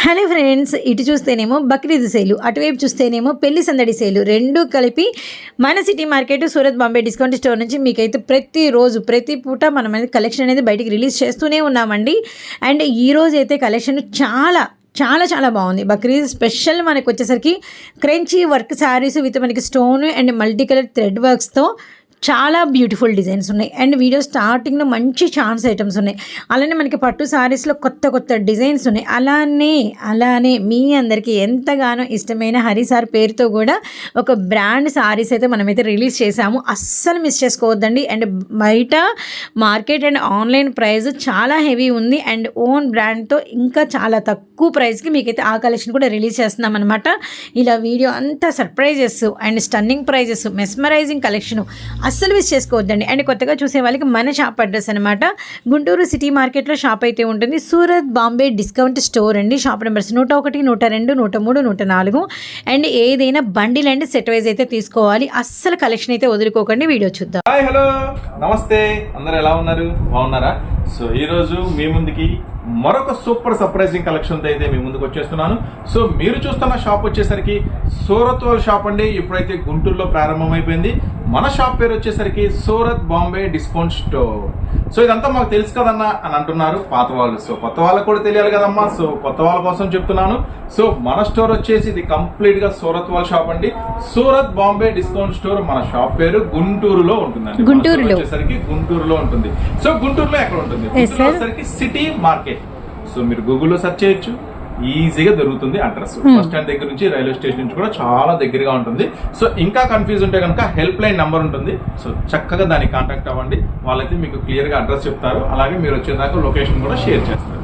Hello friends ఇటు చూస్తేనేమో బక్రీద్ సేలు అటువైపు చూస్తేనేమో పెళ్ళి సందడి సేలు రెండు కలిపి మన city market Surat Bombay discount store నుంచి మీకైతే ప్రతిరోజు ప్రతి పూట మనం అనేది కలెక్షన్ అనేది బయటికి రిలీజ్ చేస్తూనే ఉన్నామండి. అండ్ ఈ రోజు అయితే కలెక్షన్ చాలా చాలా చాలా బాగుంది. బక్రీద్ స్పెషల్ మనకు వచ్చేసరికి క్రంచీ వర్క్ శారీస్ విత్ మనకి stone and multi colour thread వర్క్స్తో చాలా బ్యూటిఫుల్ డిజైన్స్ ఉన్నాయి. అండ్ వీడియో స్టార్టింగ్లో మంచి ఛాన్స్ ఐటమ్స్ ఉన్నాయి. అలానే మనకి పట్టు సారీస్లో కొత్త కొత్త డిజైన్స్ ఉన్నాయి. అలానే అలానే మీ అందరికీ ఎంతగానో ఇష్టమైన హరి సార్ పేరుతో కూడా ఒక బ్రాండ్ సారీస్ అయితే మనమైతే రిలీజ్ చేసాము అస్సలు మిస్ చేసుకోవద్దండి. అండ్ బయట మార్కెట్ అండ్ ఆన్లైన్ ప్రైస్ చాలా హెవీ ఉంది. అండ్ ఓన్ బ్రాండ్తో ఇంకా చాలా తక్కువ ప్రైస్కి మీకైతే ఆ కలెక్షన్ కూడా రిలీజ్ చేస్తున్నాం అనమాట ఇలా వీడియో అంతా surprises and stunning prizes mesmerising collection అస్సలు మిస్ చేసుకోవద్దండి. అండ్ కొత్తగా చూసే వాళ్ళకి మన షాప్ అడ్రస్ అనమాట గుంటూరు సిటీ మార్కెట్లో షాప్ అయితే ఉంటుంది. సూరత్ బాంబే డిస్కౌంట్ స్టోర్ అండి. షాప్ నెంబర్స్ నూట ఒకటి నూట రెండు నూట మూడు నూట నాలుగు. అండ్ ఏదైనా బండిల్ అండ్ సెట్ వైజ్ అయితే తీసుకోవాలి. అస్సలు కలెక్షన్ అయితే వదులుకోకండి. వీడియో చూద్దాం. హాయ్ హలో నమస్తే. అందరు ఎలా ఉన్నారు? బాగున్నారా? సో ఈ రోజు మీ ముందుకి మరొక సూపర్ సర్ప్రైజింగ్ కలెక్షన్తో అయితే మీ ముందుకు వచ్చేస్తున్నాను. సో మీరు చూస్తున్న షాప్ వచ్చేసరికి సూరత్ వాళ్ళ షాప్ అండి. ఇప్పుడైతే గుంటూరులో ప్రారంభమైపోయింది. మన షాప్ పేరు వచ్చేసరికి Surat Bombay discount store. So ఇదంతా మాకు తెలుసు కదన్నా అని అంటున్నారు. పాత వాళ్ళు. సో కొత్త వాళ్ళకు కూడా తెలియాలి కదమ్మా. సో కొత్త వాళ్ళ కోసం చెప్తున్నాను. సో మన స్టోర్ వచ్చేసి ఇది కంప్లీట్గా సూరత్ వాళ్ళ షాప్ అండి. సూరత్ బాంబే డిస్కౌంట్ స్టోర్ మన షాప్ పేరు గుంటూరులో ఉంటుందండి. గుంటూరులో. store వచ్చేసరికి గుంటూరులో ఉంటుంది. సో గుంటూరులో ఎక్కడ ఉంటుంది. వచ్చేసరికి సిటీ మార్కెట్. సో మీరు గూగుల్లో సెర్చ్ చేయొచ్చు. ఈజీగా దొరుకుతుంది అడ్రస్. Hmm. బస్ స్టాండ్ దగ్గర నుంచి రైల్వే స్టేషన్ నుంచి కూడా చాలా దగ్గరగా ఉంటుంది. సో ఇంకా కన్ఫ్యూజ్ ఉంటే కనుక హెల్ప్ లైన్ నెంబర్ ఉంటుంది. సో చక్కగా దానికి కాంటాక్ట్ అవ్వండి. వాళ్ళైతే మీకు క్లియర్గా అడ్రస్ చెప్తారు. అలాగే మీరు వచ్చేదాకా లొకేషన్ కూడా షేర్ చేస్తారు.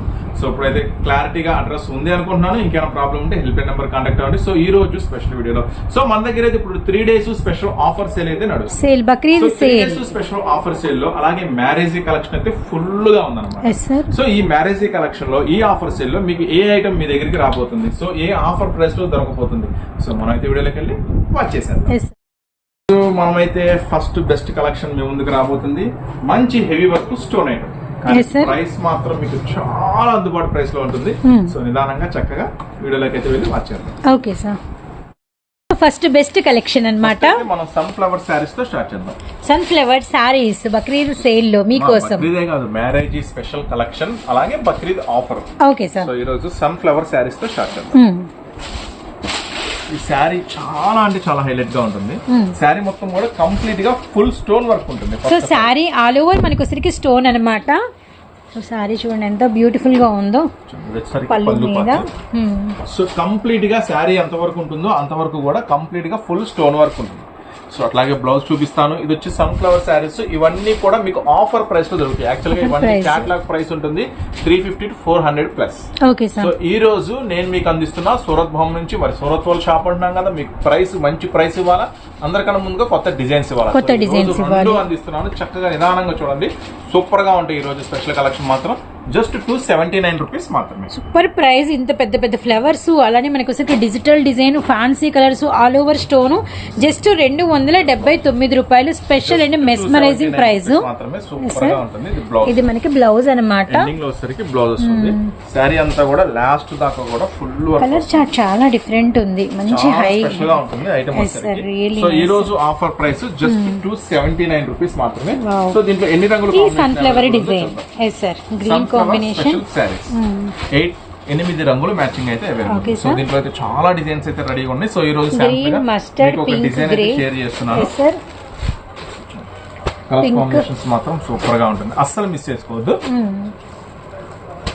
సో ఇప్పుడైతే క్లారిటీగా అడ్రస్ ఉంది అనుకుంటున్నాను. ఇంకేమైనా ప్రాబ్లం ఉంటే హెల్ప్ లైన్ నెంబర్ కాంటాక్ట్ అవ్వండి. సో ఈ రోజు స్పెషల్ వీడియోలో సో మన దగ్గర అయితే ఇప్పుడు three days special offer sale అయితే నడుస్తుంది. Sale Bakrid sale special offer సేల్లో అలాగే మ్యారేజ్ కలెక్షన్ అయితే ఫుల్గా ఉందన్నమాట. సో ఈ మ్యారేజ్ కలెక్షన్లో ఈ ఆఫర్ సేల్లో మీకు ఏ ఐటమ్ మీ దగ్గరికి రాబోతుంది? సో ఏ ఆఫర్ ప్రైస్లో దొరకబోతుంది సో మనం అయితే వీడియోలోకి వెళ్ళి వాచ్ చేసేద్దాం. మనమైతే ఫస్ట్ బెస్ట్ కలెక్షన్ మీ ముందుకు రాబోతుంది. మంచి heavy work stone item. Price మాత్రం మీకు చాలా అందుబాటు ప్రైస్లో ఉంటుంది. Hmm. సో నిదానంగా చక్కగా వీడియోలోకి అయితే వెళ్ళి watch okay sir first best collection అన్నమాట. అయితే మనం సన్ఫ్లవర్ శారీస్తో స్టార్ట్ చేద్దాం. సన్ఫ్లవర్ సారీస్ బక్రీద్ సేల్లో మీకోసం. బక్రీదే కాదు మ్యారేజ్ స్పెషల్ కలెక్షన్ అలాగే Bakrid offer okay sir so ఈ రోజు సన్ఫ్లవర్ శారీస్తో స్టార్ట్ చేద్దాం. ఈ శారీ చాలా అంటే చాలా హైలైట్గా ఉంటుంది. శారీ మొత్తం కూడా కంప్లీట్గా ఫుల్ స్టోన్ వర్క్ ఉంటుంది. సో శారీ ఆల్ ఓవర్ మనకి వచ్చరికి స్టోన్ అనమాట సో శారీ చూడండి ఎంత బ్యూటిఫుల్గా ఉందో. పళ్ళు మీద. Hmm. సో కంప్లీట్గా శారీ ఎంత వరకు ఉంటుందో అంతవరకు కూడా కంప్లీట్గా ఫుల్ స్టోన్ వర్క్ ఉంటుంది. సో అట్లాగే బ్లౌజ్ చూపిస్తాను. ఇది వచ్చి సన్ఫ్లవర్ శారీస్ ఇవన్నీ కూడా మీకు ఆఫర్ ప్రైస్లో దొరుకుతాయి. యాక్చువల్గా Offer ఇవన్నీ. క్యాట్లాగ్ ప్రైస్ ఉంటుంది. Three fifty to four hundred plus okay so ఈ రోజు నేను మీకు అందిస్తున్నా సూరత్ భవన్ నుంచి మరి సూరత్ వాళ్ళు షాప్ అంటున్నాం కదా మీకు ప్రైస్ మంచి ప్రైస్ ఇవ్వాలా? అందరికన్నా ముందుగా కొత్త డిజైన్స్ ఇవ్వాలి? కొత్త ఇవ్వాలి. అందిస్తున్నాను. చక్కగా నిదానంగా చూడండి. సూపర్గా ఉంటాయి ఈ రోజు స్పెషల్ కలెక్షన్ మాత్రం. Just two seventy nine rupees మాత్రమే. సూపర్ ప్రైస్ ఇంత పెద్ద పెద్ద ఫ్లవర్స్ అలానే మనకి వచ్చరికి digital design fancy colours all over stone. Just రెండు వందల డెబ్బై తొమ్మిది రూపాయలు స్పెషల్ అండ్ మెస్మరైజింగ్ 279 ప్రైస్. ఇది మనకి బ్లౌజ్ అనమాట బ్లౌజ్ శారీ అంతా కూడా లాస్ట్ దాకా కూడా ఫుల్ కలర్ చాలా డిఫరెంట్ ఉంది. మంచి హై సో ఈ. రోజు offer price just two seventy nine rupees మాత్రమే. సో దీంట్లో ఎన్ని రంగులు sunflower available design. Yes sir green combination sarees. Eight ఎనిమిది రంగులు మ్యాచింగ్ అయితే అవైలబుల్ సో. దీంట్లో అయితే చాలా డిజైన్స్ అయితే రెడీగా ఉన్నాయి. సో ఈ రోజు మస్టర్డ్ ఒక డిజైన్ అయితే షేర్ చేస్తున్నాను. కలర్. కాంబినేషన్స్ మాత్రం సూపర్గా ఉంటుంది. అస్సలు మిస్ చేసుకోవద్దు.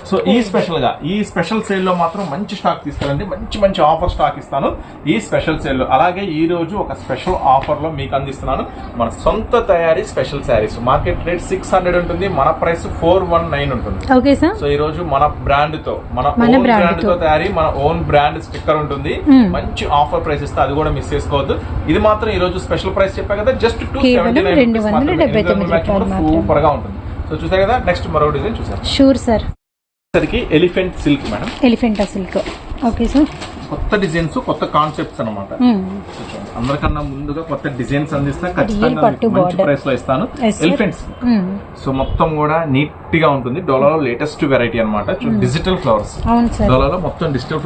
సో ఈ స్పెషల్గా ఈ స్పెషల్ సేల్లో మాత్రం మంచి స్టాక్ తీసుకెళ్ళండి. మంచి మంచి ఆఫర్ స్టాక్ ఇస్తాను ఈ స్పెషల్ సేల్లో అలాగే ఈ రోజు ఒక స్పెషల్ ఆఫర్లో మీకు అందిస్తున్నాను మన సొంత తయారీ special sarees. Market rate six hundred ఉంటుంది మన ప్రైస్ ఫోర్ వన్ నైన్ ఉంటుంది. Okay sir. సో ఈ రోజు మన బ్రాండ్తో మన ఓన్ brand బ్రాండ్తో. తో తయారీ మన ఓన్ బ్రాండ్ స్టిక్కర్ ఉంటుంది. Hmm. మంచి ఆఫర్ ప్రైస్ ఇస్తే అది కూడా మిస్ చేసుకోవద్దు. ఇది మాత్రం ఈ రోజు స్పెషల్ ప్రైస్ చెప్పా కదా జస్ట్ టూ సెవెంటీ నైన్. సూపర్గా ఉంటుంది. సో చూసారు కదా నెక్స్ట్ మరో డిజైన్ చూసారు. షూర్ సార్ సరికి elephant silk madam. Elephanta silk. Okay sir. కొత్త డిజైన్స్ కొత్త కాన్సెప్ట్స్ అనమాట అందరికన్నా ముందుగా కొత్త డిజైన్స్ అందిస్తా ఖచ్చితంగా మంచి. ప్రైస్లో ఇస్తాను. ఎలిఫెంట్స్ సో మొత్తం కూడా నీట్గా ఉంటుంది డోలాలో లేటెస్ట్ వెరైటీ అనమాట డిజిటల్ ఫ్లవర్స్ డోలాలో మొత్తం డిజిటల్.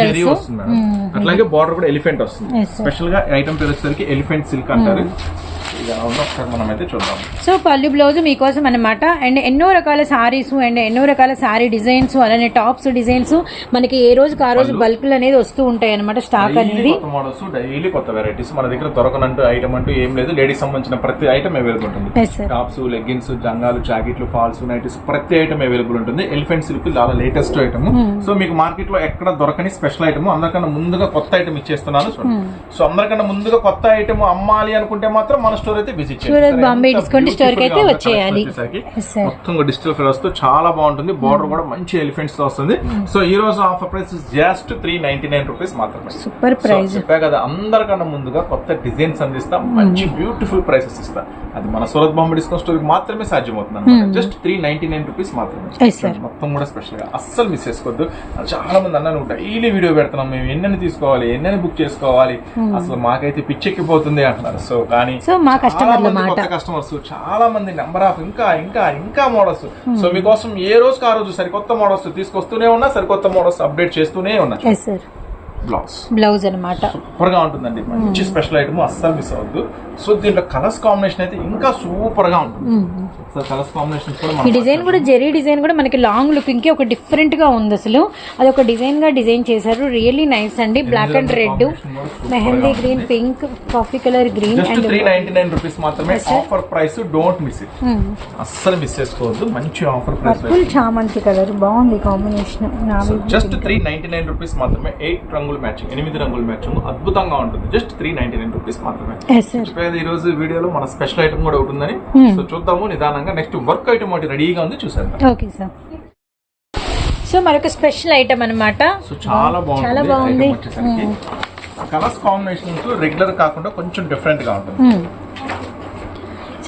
జెరీ వస్తుంది మేడం. అట్లాగే బార్డర్ కూడా ఎలిఫెంట్ వస్తుంది. స్పెషల్గా ఐటమ్ పేరు వచ్చేసరికి ఎలిఫెంట్ సిల్క్ అంటారు. ఒకసారి మనం అయితే చూద్దాం. సో పళ్ళు బ్లౌజ్ మీకోసం అనమాట అండ్ ఎన్నో రకాల సారీస్ అండ్ ఎన్నో రకాల సారీ డిజైన్స్ అలానే టాప్స్ డిజైన్స్ మనకి ఏ రోజుకి ఆ రోజు బల్క్లు అనేది వస్తూ ఉంటాయి అనమాట స్టాక్ అనేది. కొత్త మోడల్స్ డైలీ కొత్త వెరైటీస్ మన దగ్గర దొరకనంటూ ఐటమ్ అంటూ ఏం లేదు. లేడీస్ సంబంధించిన ప్రతి ఐటమ్ అవైలబుల్ ఉంటుంది. టాప్స్ లెగ్గిన్స్ జంగాలు జాకెట్లు ఫాల్స్ నైటీస్ ప్రతి ఐటమ్ అవైలబుల్ ఉంటుంది. ఎలిఫెంట్ సిల్క్ చాలా లేటెస్ట్ ఐటమ్ సో మీకు మార్కెట్లో ఎక్కడ దొరకని స్పెషల్ ఐటమ్ అందరికన్నా ముందుగా కొత్త ఐటమ్ ఇచ్చేస్తున్నాను. సో అందరికన్నా ముందుగా కొత్త ఐటమ్ అమ్మాలి అనుకుంటే మాత్రం మన స్టోర్ అయితే విజిట్ చేయండి సూరత్ సరే, బాంబే డిస్కౌంట్ స్టోర్కి అయితే వచ్చేయాలి. మొత్తం డిజిటల్ ఫ్లవర్స్తో చాలా బాగుంటుంది. బార్డర్ కూడా మంచి ఎలిఫెంట్స్తో వస్తుంది. సో ఈ రోజు offer price just three ninety nine rupees మాత్రమే. సూపర్ ప్రైస్ చెప్పా కదా అందరికన్నా ముందుగా కొత్త డిజైన్స్ అందిస్తా మంచి బ్యూటిఫుల్ ప్రైసెస్ ఇస్తా. అది మన సూరత్ బాంబే డిస్కౌంట్ స్టోర్ మాత్రమే సాధ్యమవుతుంది అనమాట just three ninety nine rupees మాత్రమే. మొత్తం కూడా స్పెషల్గా అస్సలు మిస్ చేసుకోవద్దు. చాలా మంది అన్నారు డైలీ వీడియో పెడుతున్నాం మేము ఎన్నని తీసుకోవాలి? ఎన్నని బుక్ చేసుకోవాలి? అసలు మాకైతే పిచ్చెక్కిపోతుంది అంటున్నారు. సో కానీ కొత్త కస్టమర్స్ చాలా మంది నెంబర్ ఆఫ్ ఇంకా ఇంకా ఇంకా మోడల్స్. సో మీకోసం ఏ రోజుకి ఆ రోజు సరికొత్త మోడల్స్ తీసుకొస్తూనే ఉన్నా సరికొత్త మోడల్స్ అప్డేట్ చేస్తూనే ఉన్నా. బ్లౌజ్. బ్లౌజ్ అనమాట సూపర్గా ఉంటుందండి. మంచి స్పెషల్ ఐటమ్ అస్సలు మిస్ అవ్వద్దు. సో దీంట్లో కలర్స్ కాంబినేషన్ అయితే ఇంకా సూపర్గా ఉంటుంది సో కలర్స్ కాంబినేషన్ కూడా ఈ డిజైన్ కూడా జెరీ డిజైన్ కూడా మనకి లాంగ్ లుకింగ్కి ఒక డిఫరెంట్గా ఉంది అసలు. అది ఒక డిజైన్గా డిజైన్ చేశారు. రియల్లీ నైస్ అండి. Black and red mehndi green pink coffee colour green and three ninety nine rupees మాత్రమే. Offer price don't miss it అస్సలు మిస్ చేసుకోవద్దు. మంచి ఆఫర్ ప్రైస్ పర్పుల్ చామంతి కలర్ బాగుంది combination just three ninety nine rupees మాత్రమే. Eight రంగుల matching ఎనిమిది రంగుల మ్యాచింగ్ అద్భుతంగా ఉంటుంది. Just three ninety nine rupees మాత్రమే ఈ రోజు వీడియోలో మన స్పెషల్ ఐటమ్ కూడా ఒకటి ఉందని. సో చూద్దాము నిదానంగా నెక్స్ట్ వర్క్ ఐటమ్ ఒకటి రెడీగా ఉంది చూసేద్దాం. ఓకే సార్ సో మరొక స్పెషల్ ఐటమ్ అన్నమాట. సో చాలా బాగుంది. కలర్స్ కాంబినేషన్స్ రెగ్యులర్ కాకుండా కొంచెం డిఫరెంట్గా ఉంటుంది.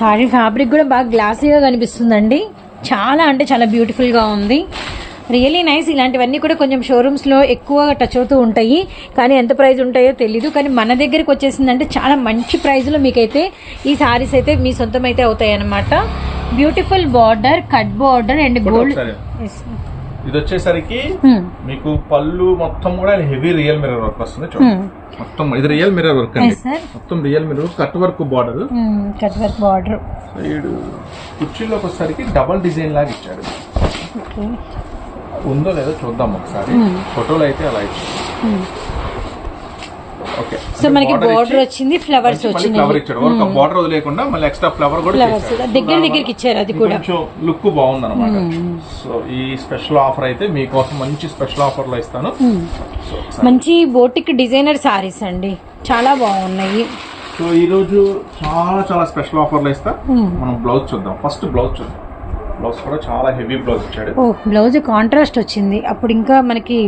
సారీ ఫ్యాబ్రిక్ కూడా బాగా గ్లాసీగా కనిపిస్తుందండి. చాలా అంటే చాలా బ్యూటిఫుల్గా ఉంది. రియలీ నైస్ ఇలాంటివన్నీ కూడా కొంచెం షోరూమ్స్లో ఎక్కువ టచ్ అవుతూ ఉంటాయి. కానీ ఎంత ప్రైస్ ఉంటాయో తెలీదు. కానీ మన దగ్గరికి వచ్చేసిందంటే చాలా మంచి ప్రైస్లో మీకైతే ఈ సారీస్ అయితే మీ సొంతం అయితే అవుతాయి అనమాట beautiful border cut border and gold. ఇది వచ్చేసరికి మీకు పళ్ళు మొత్తం కూడా హెవీ రియల్ మిర్రర్ వర్క్ వస్తుంది చూడండి. మొత్తం ఇది రియల్ మిర్రర్ వర్క్ అండి. మొత్తం real mirror cut work border cut work border side కుర్చీలోకి వచ్చేసరికి డబల్ డిజైన్ లాగా ఇచ్చాడు. ఉందో లేదో చూద్దాం ఒకసారి. ఫోటోలో అయితే అలా ఓకే. సో మనకి బార్డర్ వచ్చింది ఫ్లవర్స్ ఫ్లవర్ ఇచ్చాడు. ఒక బార్డర్ వదిలేకుండా మళ్ళీ ఎక్స్ట్రా ఫ్లవర్ కూడా. దగ్గర దగ్గరికి ఇచ్చారు అది కూడా. కొంచెం లుక్ బాగుంది అనమాట సో ఈ స్పెషల్ ఆఫర్ అయితే మీకోసం మంచి స్పెషల్ ఆఫర్లో ఇస్తాను. మంచి బోటిక్ డిజైనర్ సారీస్ అండి. చాలా బాగున్నాయి. సో ఈ రోజు చాలా చాలా స్పెషల్ ఆఫర్లో ఇస్తా మనం బ్లౌజ్ చూద్దాం. ఫస్ట్ బ్లౌజ్ చూద్దాం. బ్లౌజ్ కూడా చాలా హెవీ బ్లౌజ్ ఇచ్చాడు ఓ బ్లౌజ్ కాంట్రాస్ట్ వచ్చింది. అప్పుడు ఇంకా మనకి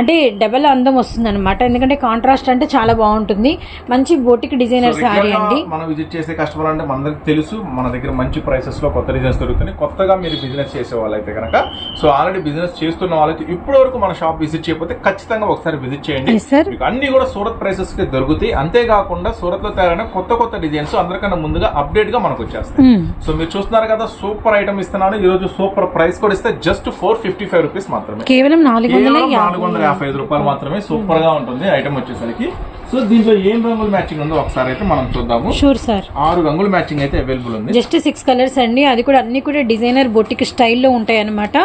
అంటే డబల్ అందం వస్తుంది అనమాట ఎందుకంటే కాంట్రాస్ట్ అంటే చాలా బాగుంటుంది. మంచి బోటిక్ డిజైనర్ సారీ అండి. మనం విజిట్ చేసే కస్టమర్ అంటే మనందరికి తెలుసు. మన దగ్గర మంచి ప్రైసెస్లో కొత్త డిజైన్స్ దొరుకుతున్నాయి. కొత్తగా మీరు బిజినెస్ చేసే వాళ్ళైతే కనుక సో ఆల్రెడీ బిజినెస్ చేస్తున్న వాళ్ళకి ఇప్పటి వరకు మన షాప్ విజిట్ చేయకపోతే ఖచ్చితంగా ఒకసారి విజిట్ చేయండి. మీకు అన్ని కూడా సూరత్ ప్రైసెస్కి దొరుకుతాయి. అంతేకాకుండా సూరత్లో తయారైన కొత్త కొత్త డిజైన్స్ అందరికన్నా ముందుగా అప్డేట్గా మనకు వచ్చేస్తాయి. సో మీరు చూస్తున్నారు కదా సూపర్ ఐటమ్ ఇస్తున్నాను. ఈ రోజు సూపర్ ప్రైస్ కూడా ఇస్తే just four fifty five rupees మాత్రమే. కేవలం నాలుగు వందల యాభై. ఐదు రూపాయలు మాత్రమే సూపర్గా ఉంటుంది. ఐటమ్ వచ్చేసరికి సో దీంట్లో ఏం రంగుల మ్యాచింగ్ ఉందో ఒకసారి అయితే మనం చూద్దాము. షూర్ సార్ ఆరు రంగుల మ్యాచింగ్ అయితే అవైలబుల్ ఉంది. జస్ట్ సిక్స్ కలర్స్ అండి. అది కూడా అన్ని కూడా డిజైనర్ బొటిక్ స్టైల్లో ఉంటాయి అనమాట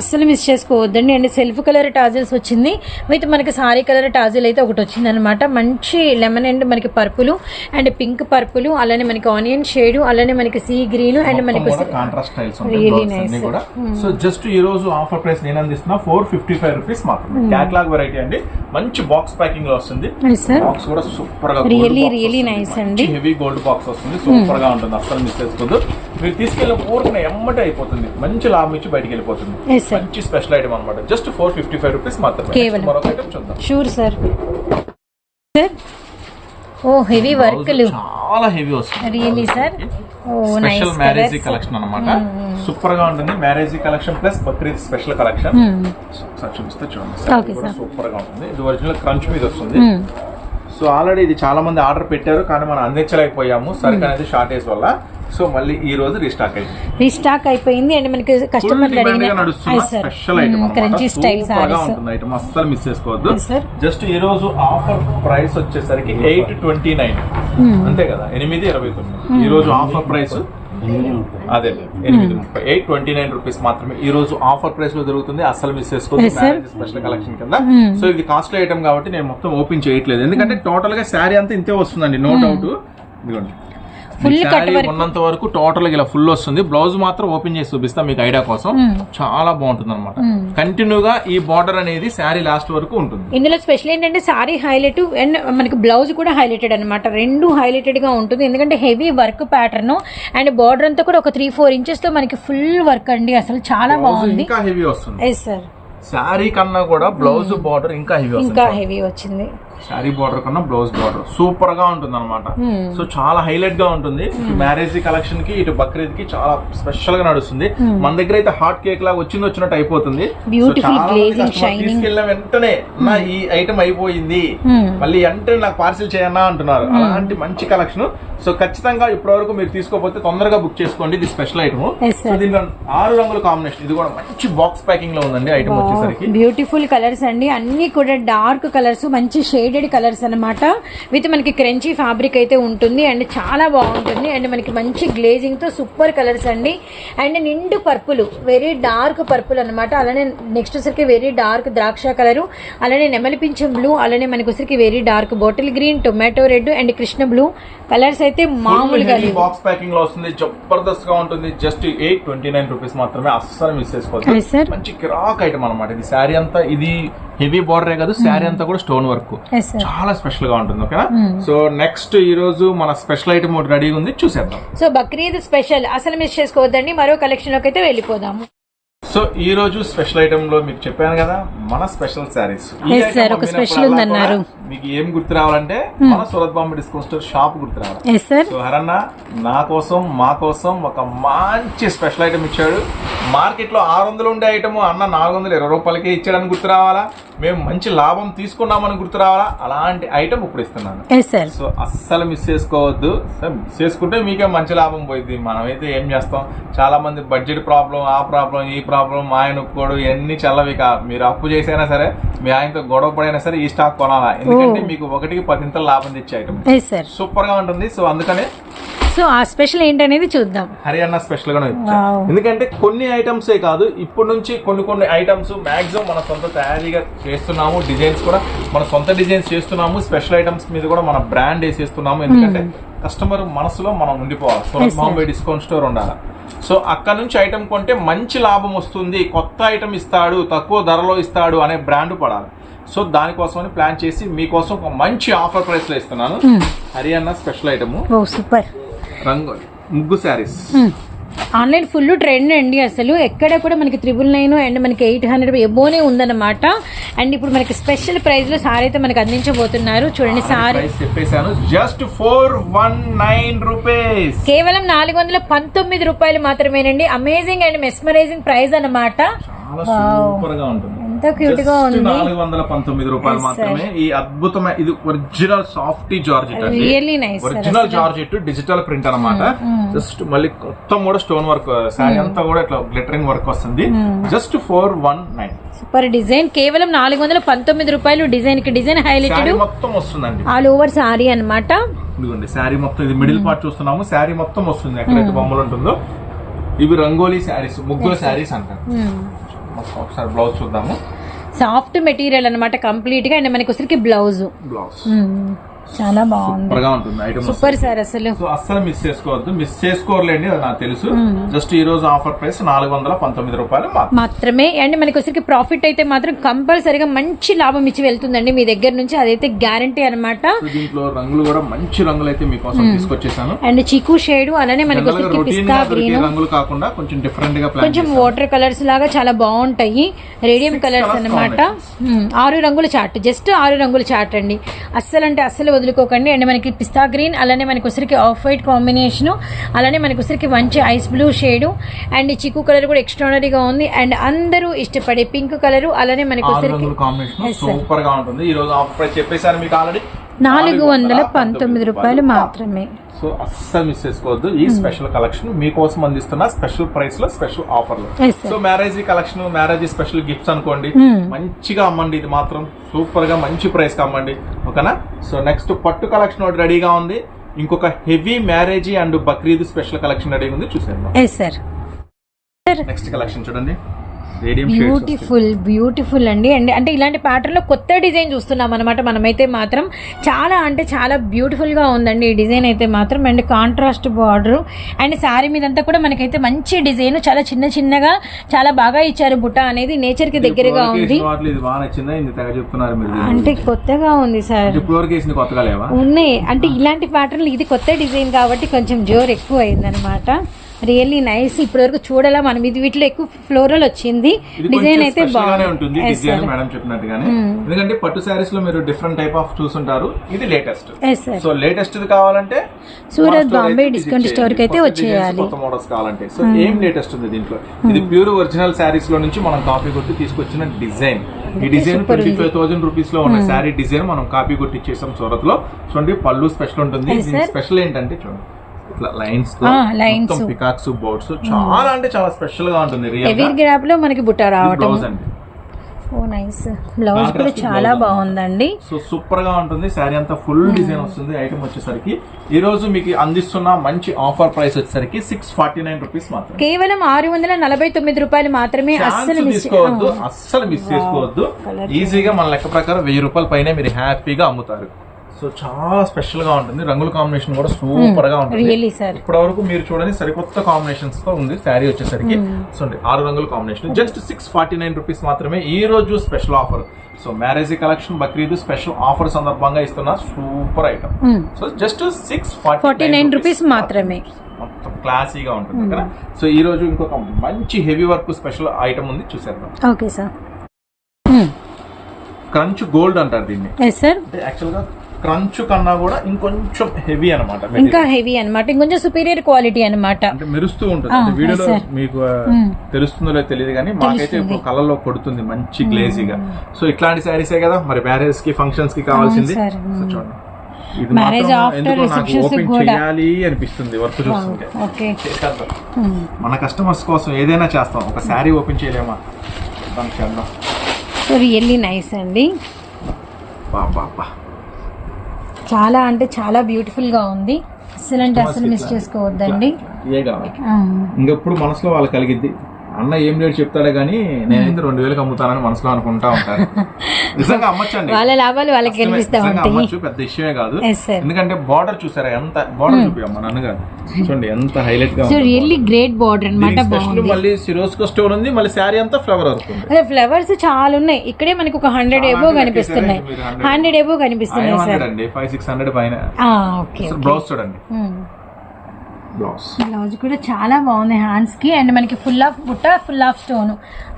అస్సలు మిస్ చేసుకోవద్దండి. అండ్ సెల్ఫ్ కలర్ టాజిల్స్ వచ్చింది. విత్ మనకి సారీ కలర్ టాజిల్ అయితే ఒకటి వచ్చింది అనమాట మంచి లెమన్ అండ్ మనకి పర్పుల్ అండ్ పింక్ పర్పుల్ అలానే మనకి ఆనియన్ షేడ్ అలానే మనకి సీ గ్రీన్ అండ్ మనకి కాంట్రాస్ట్ స్టైల్స్ సో జస్ట్ ఈ రోజు ఆఫర్ ప్రైస్ నేను అందిస్తున్నా ఫోర్ ఫిఫ్టీ ఫైవ్ రూపీస్ మాత్రమే. క్యాట్లాగ్ వెరైటీ అండి. మంచి బాక్స్ ప్యాకింగ్లో వస్తుంది. సార్ బాక్స్ కూడా సూపర్గా Really, really nice అండి. హెవీ గోల్డ్ బాక్స్ వస్తుంది. సూపర్గా ఉంటుంది. అస్సలు మిస్ చేసుకోవద్దు. మీరు తీసుకెళ్ళిన ఊరికి ఎమ్మటే అయిపోతుంది. మంచి లాభం ఇచ్చి బయటికి వెళ్ళిపోతుంది. మంచి స్పెషల్ ఐటమ్ అనమాట just four fifty five rupees మాత్రమే మరొక ఐటమ్ చూద్దాం. షూర్ సార్ సార్ ఓ హెవీ వర్క్లు చాలా హెవీ వస్తుంది. Really sir special nice marriage collection అన్నమాట. సూపర్గా ఉంటుంది. Marriage collection plus Bakrid special collection చూపిస్తే చూడండి. Hmm. సూపర్గా ఉంటుంది. ఇది ఒరిజినల్ క్రంచ్ మీద వస్తుంది. Hmm. సో ఆల్రెడీ ఇది చాలా మంది ఆర్డర్ పెట్టారు కానీ మనం అందించలేకపోయాము. సరుకు అనేది షార్టేజ్ వల్ల. సో మళ్ళీ ఈ రోజు రీస్టాక్ అయింది రీస్టాక్ అయిపోయింది అండ్ మనకి నడుస్తున్న special item crunchy style saris ఉంటుంది ఐటమ్ అస్సలు మిస్ చేసుకోవద్దు. జస్ట్ ఈ రోజు ఆఫర్ ప్రైస్ వచ్చేసరికి ఎయిట్ ట్వంటీ నైన్. అంతే కదా? ఎనిమిది ఇరవై తొమ్మిది. ఈ రోజు ఆఫర్ ప్రైస్ అదే ఎనిమిది ముప్పై. ఎయిట్ ట్వంటీ నైన్ రూపీస్ మాత్రమే ఈ రోజు ఆఫర్ ప్రైస్లో దొరుకుతుంది. అస్సలు మిస్. మ్యారేజ్ స్పెషల్ కలెక్షన్ కింద. సో ఇది కాస్ట్లీ ఐటమ్ కాబట్టి నేను మొత్తం ఓపెన్ చేయట్లేదు. ఎందుకంటే టోటల్గా శారీ అంతా ఇంతే వస్తుందండి నో డౌట్ ఇదిగోండి. శారీ work. ఉన్నంత వరకు టోటల్ ఇలా ఫుల్ వస్తుంది. బ్లౌజ్ మాత్రం ఓపెన్ చేసి చూపిస్తా మీకు ఐడియా కోసం. చాలా బాగుంటుంది అనమాట కంటిన్యూగా ఈ బార్డర్ అనేది శారీ లాస్ట్ వరకు ఉంటుంది. ఇందులో స్పెషల్ ఏంటంటే సారీ హైలైట్ అండ్ మనకి బ్లౌజ్ కూడా హైలైటెడ్ అనమాట రెండు హైలైటెడ్గా ఉంటుంది. ఎందుకంటే heavy work pattern and border అంతా కూడా ఒక త్రీ ఫోర్ ఇంచెస్తో మనకి ఫుల్ వర్క్ అండి. అసలు చాలా బాగుంది. ఇంకా హెవీ వస్తుంది. సార్ శారీ కన్నా కూడా బ్లౌజ్ బార్డర్ ఇంకా హెవీ ఇంకా హెవీ వచ్చింది. శారీ బార్డర్ కన్నా బ్లౌజ్ బార్డర్. సూపర్గా ఉంటుంది అనమాట Hmm. సో చాలా హైలైట్గా ఉంటుంది. మ్యారేజ్ కలెక్షన్కి ఇటు బక్రీద్కి చాలా స్పెషల్గా నడుస్తుంది. మన దగ్గర అయితే హాట్ కేక్ లాగా వచ్చింది వచ్చినట్టు అయిపోతుంది. Hmm. తీసుకెళ్ళిన వెంటనే నా ఈ ఐటమ్ అయిపోయింది. Hmm. మళ్ళీ వెంటనే నాకు పార్సిల్ చేయన్నా అంటున్నారు. అలాంటి మంచి కలెక్షన్ సో ఖచ్చితంగా ఇప్పటి వరకు మీరు తీసుకోకపోతే తొందరగా బుక్ చేసుకోండి. ఇది స్పెషల్ ఐటమ్. సో దీనిలో ఆరు రంగుల కాంబినేషన్ ఇది కూడా మంచి బాక్స్ ప్యాకింగ్లో ఉందండి ఐటమ్ వచ్చేసరికి. బ్యూటిఫుల్ కలర్స్ అండి. అన్ని కూడా డార్క్ కలర్స్ మంచి షేడెడ్ కలర్స్ అన్నమాట. విత్ మనకి క్రంచీ ఫ్యాబ్రిక్ అయితే ఉంటుంది. అండ్ చాలా బాగుంటుంది. అండ్ మనకి మంచి గ్లేజింగ్తో సూపర్ కలర్స్ అండి. అండ్ నిండు పర్పుల్ వెరీ డార్క్ పర్పుల్ అన్నమాట. అలానే నెక్స్ట్ వచ్చరికి వెరీ డార్క్ ద్రాక్ష కలరు అలానే నెమలి పింఛం బ్లూ అలానే మనకి వచ్చరికి very dark bottle green tomato red and Krishna blue colours అయితే మామూలుగా బాక్స్ ప్యాకింగ్లో వస్తుంది. జబర్దస్త్గా ఉంటుంది. Just eight twenty nine rupees మాత్రమే అస్సలు మిస్ చేసుకోవచ్చు. మంచి కిరాక్ ఐటమ్ అనమాట ఇది శారీ అంతా ఇది హెవీ బార్డరే కాదు శారీ అంతా కూడా స్టోన్ వర్క్. చాలా స్పెషల్గా ఉంటుంది ఓకేనా? సో నెక్స్ట్ ఈ రోజు మన స్పెషల్ ఐటమ్ ఒకటి రెడీగా ఉంది చూసేద్దాం. So Bakrid special. అసలు మిస్ చేసుకోవద్దండి. మరో కలెక్షన్లోకి అయితే వెళ్ళిపోదాము. సో ఈ రోజు స్పెషల్ ఐటమ్లో మీకు చెప్పాను కదా మన స్పెషల్ శారీస్. ఒక special ఉందన్నారు. మీకు ఏం గుర్తు రావాలంటే మన Surat Bombay discount store shop గుర్తు రావాలి. సో హరన్న నా కోసం మా కోసం ఒక మంచి స్పెషల్ ఐటమ్ ఇచ్చాడు. మార్కెట్లో ఆరు వందలు ఉండే ఐటమ్ అన్న నాలుగు వందల ఇరవై రూపాయలకి ఇచ్చాడని గుర్తు రావాలా? మేము మంచి లాభం తీసుకున్నామని గుర్తు రావాలా? అలాంటి ఐటమ్ ఇప్పుడు ఇస్తున్నాను. సో అస్సలు మిస్ చేసుకోవద్దు. మిస్ చేసుకుంటే మీకే మంచి లాభం పోయింది మనమైతే ఏం చేస్తాం? చాలా మంది బడ్జెట్ ప్రాబ్లం ఆ ప్రాబ్లం ఈ ప్రాబ్లం మా ఆయన ఒప్పుకోడు ఇవన్నీ చల్లవిక మీరు అప్పు చేసైనా సరే మీ ఆయనతో గొడవ పడైనా సరే ఈ స్టాక్ కొనాలా. ఎందుకంటే మీకు ఒకటికి పదింతలు లాభం తెచ్చే ఐటమ్ సూపర్గా ఉంటుంది. సో అందుకనే సో ఆ స్పెషల్ ఏంటనేది చూద్దాం. హరియాణా స్పెషల్ గానే Wow. ఎందుకంటే కొన్ని ఐటమ్సే కాదు ఇప్పటి నుంచి కొన్ని కొన్ని ఐటమ్స్ మాక్సిమం మన సొంత తయారీగా చేస్తున్నాము డిజైన్స్ కూడా మన సొంత డిజైన్స్ చేస్తున్నాము స్పెషల్ ఐటమ్స్ మీద కూడా మన బ్రాండ్ వేసేస్తున్నాము. ఎందుకంటే కస్టమర్ మనసులో మనం ఉండిపోవాలి. Surat sir. Bombay discount store ఉండాలి. సో అక్కడ నుంచి ఐటమ్ కొంటే మంచి లాభం వస్తుంది. కొత్త ఐటమ్ ఇస్తాడు తక్కువ ధరలో ఇస్తాడు అనే బ్రాండ్ పడాలి. సో దానికోసమని ప్లాన్ చేసి మీకోసం ఒక మంచి ఆఫర్ ప్రైస్లో ఇస్తున్నాను. హరియాణా స్పెషల్ ఐటమ్ సూపర్ రంగు ముగ్గు శారీస్. ఆన్లైన్ ఫుల్ ట్రెండ్ అండి అసలు. ఎక్కడ కూడా మనకి త్రిబుల్ నైన్ అండ్ మనకి ఎయిట్ హండ్రెడ్ ఎబోనే ఉందన్నమాట. అండ్ ఇప్పుడు మనకి స్పెషల్ ప్రైస్లో సారీ అయితే మనకి అందించబోతున్నారు. చూడండి సారీ. చెప్పేశాను. Just four one nine rupees కేవలం నాలుగు వందల పంతొమ్మిది రూపాయలు మాత్రమేనండి. అమేజింగ్ అండ్ మెస్మరైజింగ్ ప్రైస్ అన్నమాట. చాలా సూపర్గా ఉంటుంది. ఎంత క్యూట్గా ఉంది. నాలుగు వందల పంతొమ్మిది రూపాయలు. మాత్రమే ఈ అద్భుతమైన ఇది ఒరిజినల్ సాఫ్టీ జార్జెట్ అండి. Sir, original. Hmm, georgette digital print అన్నమాట. జస్ట్ మళ్ళీ మొత్తం కూడా స్టోన్ వర్క్ శారీ అంతా కూడా ఇట్లా గ్లిటరింగ్ వర్క్ వస్తుంది. Hmm. Just four one nine. Super design కేవలం నాలుగు వందల పంతొమ్మిది రూపాయలు డిజైన్కి డిజైన్ హైలైటెడ్ శారీ మొత్తం వస్తుందండి. ఆల్ ఓవర్ సారీ అన్నమాట. ఇదిగోండి శారీ మొత్తం ఇది మిడిల్ Hmm. పార్ట్ చూస్తున్నాము. శారీ మొత్తం వస్తుంది ఎక్కడైతే బొమ్మలు ఉంటుందో. ఇవి రంగోలీ శారీస్ ముగ్గుల శారీస్ అంటారు. మొత్తం ఒకసారి బ్లౌజ్ చూద్దాము. సాఫ్ట్ మెటీరియల్ అన్నమాట కంప్లీట్గా అండ్ మనకి వచ్చరికి బ్లౌజ్. బ్లౌజ్. చాలా బాగుంది. సూపర్గా ఉంటుంది ఐటమ్ సూపర్ సార్ అసలు. సో అస్సలు మిస్ చేసుకోవద్దు. మిస్ చేసుకోరలేండి అది నాకు తెలుసు. జస్ట్ ఈ రోజు ఆఫర్ ప్రైస్ నాలుగు వందల పంతొమ్మిది రూపాయలు మాత్రం మాత్రమే. అండ్ మనకి వచ్చరికి ప్రాఫిట్ అయితే మాత్రం కంపల్సరీగా మంచి లాభం ఇచ్చి వెళ్తుందండి మీ దగ్గర నుంచి. అదైతే గ్యారంటీ అన్నమాట. సో దీంట్లో రంగులు కూడా మంచి రంగులు అయితే మీకోసం. తీసుకొచ్చేసాను. అండ్ చికు షేడ్ అలానే మనకి జనరల్గా వచ్చరికి రొటీన్ పిస్తా గా దొరికే గ్రీన్ రంగులు కాకుండా కొంచెం డిఫరెంట్గా ప్లాన్ కొంచెం వాటర్ కలర్స్ లాగా చాలా బాగుంటాయి. రేడియం కలర్స్ colours అన్నమాట. మ్మ్. ఆరు రంగుల చార్ట్ జస్ట్ ఆరు రంగుల చార్ట్ అండి. అస్సలు అంటే అస్సలు వదులుకోకండి. అండ్ మనకి పిస్తా గ్రీన్ అలానే మనకి ఉసిరికి ఆఫ్ వైట్ కాంబినేషను అలానే మనకి ఉసిరికి మంచి ఐస్ బ్లూ షేడు. అండ్ చిక్కు కలర్ కూడా ఎక్స్ట్రానరీగా ఉంది. అండ్ అందరూ ఇష్టపడే పింక్ కలరు అలానే మనకి ఉసిరికి. సూపర్గా ఉంటుంది. ఈ రోజు ఆఫర్ ప్రైస్ చెప్పేసారు మీకు ఆల్రెడీ. నాలుగు వందల పంతొమ్మిది రూపాయలు మాత్రమే. సో అస్సలు మిస్ చేసుకోవద్దు. ఈ స్పెషల్ కలెక్షన్ మీకోసం అందిస్తున్న స్పెషల్ ప్రైస్లో స్పెషల్ ఆఫర్లో Yes, sir. So marriage collection marriage special gifts అనుకోండి. మంచిగా అమ్మండి. ఇది మాత్రం సూపర్గా మంచి ప్రైస్కి అమ్మండి. ఓకేనా? సో నెక్స్ట్ పట్టు కలెక్షన్ ఒకటి రెడీగా ఉంది. ఇంకొక heavy marriage and Bakrid special collection రెడీగా ఉంది. చూసేద్దాం. సార్ నెక్స్ట్ కలెక్షన్ చూడండి. బ్యూటిఫుల్ బ్యూటిఫుల్ అండి. అండ్ అంటే ఇలాంటి pattern లో కొత్త డిజైన్ చూస్తున్నాం అనమాట మనమైతే మాత్రం. చాలా అంటే చాలా beautiful గా ఉందండి ఈ డిజైన్ అయితే మాత్రం. And contrast border and sari మీదంతా కూడా మనకైతే మంచి డిజైన్ చాలా చిన్న చిన్నగా చాలా బాగా ఇచ్చారు బుట్ట అనేది nature కి దగ్గరగా ఉంది. అంటే కొత్తగా ఉంది సార్. ఉన్నాయి. అంటే ఇలాంటి ప్యాటర్న్లు ఇది కొత్త డిజైన్ కాబట్టి కొంచెం జోర్ ఎక్కువ అయిందనమాట రియల్లీ నైస్ ఇప్పటివరకు చూడాలా మనం. ఇది వీటిలో ఎక్కువ ఫ్లోరల్ వచ్చింది. డిజైన్ అయితే Yes, డిజైన్. Hmm. మేడం చెప్పినట్టుగానే. ఎందుకంటే పట్టు శారీస్లో మీరు డిఫరెంట్ టైప్ ఆఫ్ చూసుంటారు. ఇది లేటెస్ట్. సో లేటెస్ట్ కావాలంటే సూరత్ బాంబే visit store కి అయితే వచ్చేయాలి. Hmm. కొత్త మోడల్స్ కావాలంటే. సో ఏం లేటెస్ట్ ఉంది దీంట్లో? ఇది ప్యూర్ ఒరిజినల్ శారీస్లో నుంచి మనం కాపీ కొట్టి తీసుకొచ్చిన డిజైన్ ఈ డిజైన్ ట్వంటీ. ఫైవ్ థౌసండ్ రూపీస్లో ఉన్న శారీ డిజైన్ మనం కాపీ కొట్టి ఇచ్చేసాం సూరత్లో చూడండి పళ్ళు స్పెషల్ ఉంటుంది. స్పెషల్ ఏంటంటే చూడండి. ఇట్లా లైన్స్. Hmm. పికాక్స్ బోర్డ్స్ చాలా అంటే చాలా స్పెషల్గా ఉంటుంది హెవీ గ్రాప్లో మనకి బుట్ట రావటం. ఓ నైస్. బ్లౌజ్ కూడా చాలా. బాగుందండి. సో సూపర్గా ఉంటుంది. శారీ అంతా ఫుల్ డిజైన్ వస్తుంది. ఐటమ్ వచ్చేసరికి ఈ రోజు మీకు అందిస్తున్న మంచి ఆఫర్ ప్రైస్ వచ్చేసరికి సిక్స్ ఫార్టీ నైన్ రూపీస్ మాత్రమే. కేవలం ఆరు వందల నలభై తొమ్మిది రూపాయలు మాత్రమే అస్సలు మిస్ తీసుకోవద్దు. అస్సలు మిస్ చేసుకోవద్దు. ఈజీగా మన లెక్క ప్రకారం వెయ్యి రూపాయల పైన మీరు హ్యాపీగా అమ్ముతారు. సో చాలా స్పెషల్గా ఉంటుంది. రంగుల కాంబినేషన్ కూడా సూపర్గా ఉంటుంది. ఇప్పటి వరకు మీరు చూడండి సరికొత్త కాంబినేషన్స్తో ఉంది శారీ వచ్చేసరికి. సో ఆరు రంగుల combination just six forty nine rupees మాత్రమే ఈ రోజు special offer so marriage collection Bakrid special offer సందర్భంగా ఇస్తున్న super item so just six forty nine rupees మాత్రమే. మొత్తం క్లాసీగా ఉంటుంది కదా. సో ఈ రోజు ఇంకొక మంచి హెవీ వర్క్ స్పెషల్ ఐటమ్ ఉంది. చూసేద్దాం. ఓకే సార్ క్రంచ్ గోల్డ్ అంటారు దీన్ని. ఎస్ క్రంచ్ కన్నా కూడా ఇంకొంచెం హెవీ అనమాట ఇంకా హెవీ అన్నమాట. ఇంకొంచెం సుపీరియర్ క్వాలిటీ అన్నమాట. అంటే మెరుస్తూ ఉంటుంది. వీడియోలో. మీకు తెలుస్తుందో లేదో తెలియదు కానీ మాకైతే ఇప్పుడు కళ్ళలో కొడుతుంది మంచి గ్లేజీగా సో ఇట్లాంటి శారీసే కదా? మరి మ్యారేజ్కి ఫంక్షన్స్కి కావాల్సింది. చూడండి. ఇది ఎందుకో నాకు ఓపెన్. చేయాలి అనిపిస్తుంది వర్క్ చూస్తుంటే. మన కస్టమర్స్ కోసం ఏదైనా చేస్తాం. ఒక శారీ ఓపెన్ చేయలేమా? దాన్ని చేద్దాం. సో రియల్లీ నైస్ అండి. బా బా బా. చాలా అంటే చాలా బ్యూటిఫుల్గా ఉంది. అసలు అంటే అసలు మిస్ చేసుకోవద్దండి. కావాలి. ఇంకెప్పుడు మనసులో వాళ్ళు కలిగిద్ది. అన్న ఏం రేటు చెప్తాడే కానీ నేనైతే రెండు వేలకు అమ్ముతానని మనసులో అనుకుంటా ఉంటాను. నిజంగా అమ్మచ్చండి. వాళ్ళ లాభాలు వాళ్ళకి కనిపిస్తా అమ్మచ్చు పెద్ద ఇష్యమే కాదు. ఎందుకంటే బార్డర్ చూసారా ఎంత బార్డర్ చూపించమ్మ నాన్నగారు? చూడండి ఎంత హైలైట్గా రియల్లీ గ్రేట్ బార్డర్ బాగుంది. మళ్ళీ సిరోస్కో స్టోన్ ఉంది మళ్ళీ శారీ అంతా ఫ్లవర్ ఉంది అదే ఫ్లవర్స్ చాలా ఉన్నాయి. ఇక్కడే మనకి ఒక హండ్రెడ్ అంటే కనిపిస్తున్నాయి. లెక్కేసారా మీరు 100? హండ్రెడ్ ఎబో కనిపిస్తున్నాయి ఫైవ్ సార్ సిక్స్ హండ్రెడ్ పైన. బ్లౌజ్ చూడండి. బ్లౌజ్. బ్లౌజ్ కూడా చాలా బాగుంది హ్యాండ్స్కి. అండ్ మనకి ఫుల్ ఆఫ్ బుట్ట ఫుల్ ఆఫ్ స్టోన్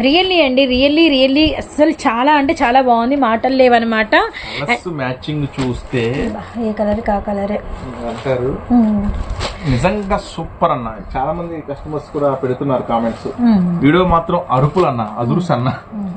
రియల్లీ అండి రియల్లీ రియల్లీ అసలు చాలా అంటే చాలా బాగుంది. మాటలు లేవన్నమాట. మ్యాచింగ్ చూస్తే ఏ కలర్ కా కలరే అంటారు. నిజంగా సూపర్ అన్న. చాలా మంది కస్టమర్స్ కూడా పెడుతున్నారు కామెంట్స్ వీడియో మాత్రం అరుపులు అన్న అదురుస్ అన్న అని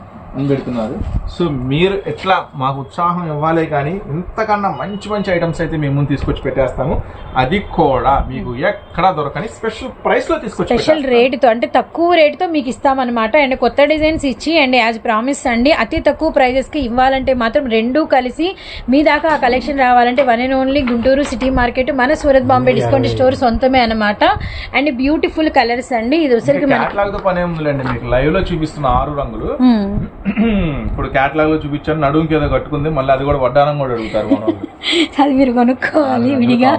పెడుతున్నారు సో మీరు ఎట్లా మాకు ఉత్సాహం ఇవ్వాలి కానీ ఇంతకన్నా మంచి మంచి ఐటమ్స్ అయితే మేము ముందు తీసుకొచ్చి పెట్టేస్తాము. అది కూడా మీకు ఎక్కడా దొరకని స్పెషల్ ప్రైస్లో తీసుకొచ్చి స్పెషల్. రేటుతో అంటే తక్కువ రేటుతో మీకు ఇస్తామన్నమాట. అండ్ కొత్త డిజైన్స్ ఇచ్చి అండ్ యాజ్ ప్రామిస్ అండి అతి తక్కువ ప్రైజెస్కి ఇవ్వాలంటే మాత్రం రెండూ కలిసి మీ దాకా ఆ కలెక్షన్ రావాలంటే one and only Guntur city market మన సూరత్ బాంబే డిస్కౌంట్ స్టోర్ సొంతమే అన్నమాట. అండ్ బ్యూటిఫుల్ కలర్స్ అండి. ఇది వచ్చరికి లైవ్లో చూపిస్తున్న ఆరు రంగులు. ఇప్పుడు క్యాటలాగ్లో చూపించాను నడుముకి ఏదో కట్టుకుంది మళ్ళీ అది కూడా వడ్డానం కూడా అడుగుతారు. అది మీరు కొనుక్కోవాలి విడిగా.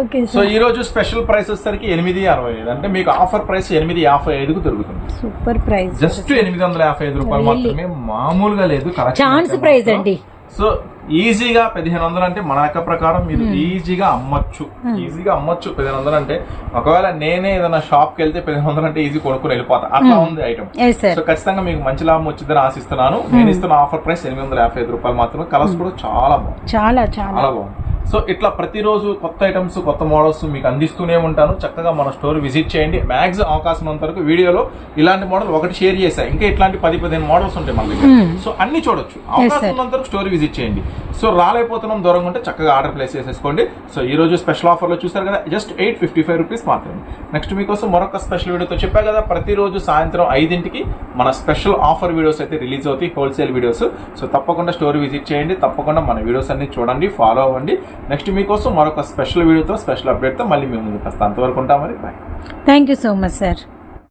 ఓకే సో ఈ రోజు స్పెషల్ ప్రైస్ వచ్చేసరికి ఎనిమిది అరవై ఐదు. అంటే మీకు ఆఫర్ ప్రైస్ ఎనిమిది యాభై ఐదుకు దొరుకుతుంది. సూపర్ ప్రైస్ జస్ట్ ఎనిమిది వందల యాభై ఐదు రూపాయలు మాత్రమే. మామూలుగా లేదు ఛాన్స్ ప్రైస్. అండి. సో ఈజీగా పదిహేను వందలు అంటే మన లెక్క ప్రకారం మీరు Hmm. ఈజీగా అమ్మొచ్చు. ఈజీగా అమ్మొచ్చు పదిహేను వందలు అంటే ఒకవేళ నేనే ఏదైనా షాప్కి వెళ్తే పదిహేను వందలు అంటే ఈజీ కొనుక్కుని వెళ్ళిపోతా. అట్లా ఉంది ఐటమ్ సో ఖచ్చితంగా మీకు మంచి లాభం వచ్చిందని ఆశిస్తున్నాను. నేను ఇస్తున్న ఆఫర్ ప్రైస్ ఎనిమిది వందల యాభై ఐదు రూపాయలు మాత్రమే. కలర్స్ కూడా చాలా బాగుంది చాలా చాలా. బాగుంది సో ఇట్లా ప్రతిరోజు కొత్త ఐటమ్స్ కొత్త మోడల్స్ మీకు అందిస్తూనే ఉంటాను. చక్కగా మన స్టోర్ విజిట్ చేయండి. మ్యాక్స్ అవకాశం ఉన్నంత వరకు వీడియోలో ఇలాంటి మోడల్ ఒకటి షేర్ చేశా. ఇంకా ఇట్లాంటి పది పదిహేను మోడల్స్ ఉంటాయి మన దగ్గర. సో అన్ని చూడొచ్చు. అవకాశం. ఉన్నంత వరకు స్టోర్ విజిట్ చేయండి. సో రాలేకపోతున్నాం దూరంగా ఉంటే చక్కగా ఆర్డర్ ప్లేస్ చేసేసుకోండి. సో ఈ రోజు స్పెషల్ ఆఫర్లో చూసారు కదా just eight fifty five rupees మాత్రమే. నెక్స్ట్ మీకోసం మరొక స్పెషల్ వీడియోతో చెప్పా కదా ప్రతిరోజు సాయంత్రం ఐదింటికి మన స్పెషల్ ఆఫర్ వీడియోస్ అయితే రిలీజ్ అవుతాయి హోల్సేల్ వీడియోస్ సో తప్పకుండా స్టోర్ విజిట్ చేయండి. తప్పకుండా మన వీడియోస్ అన్ని చూడండి ఫాలో అవ్వండి. నెక్స్ట్ మీకోసం మరొక స్పెషల్ వీడియోతో స్పెషల్ అప్డేట్తో మళ్ళీ మేము ముందుకు వస్తాం అంతవరకు ఉంటాం మరి. Bye thank you so much sir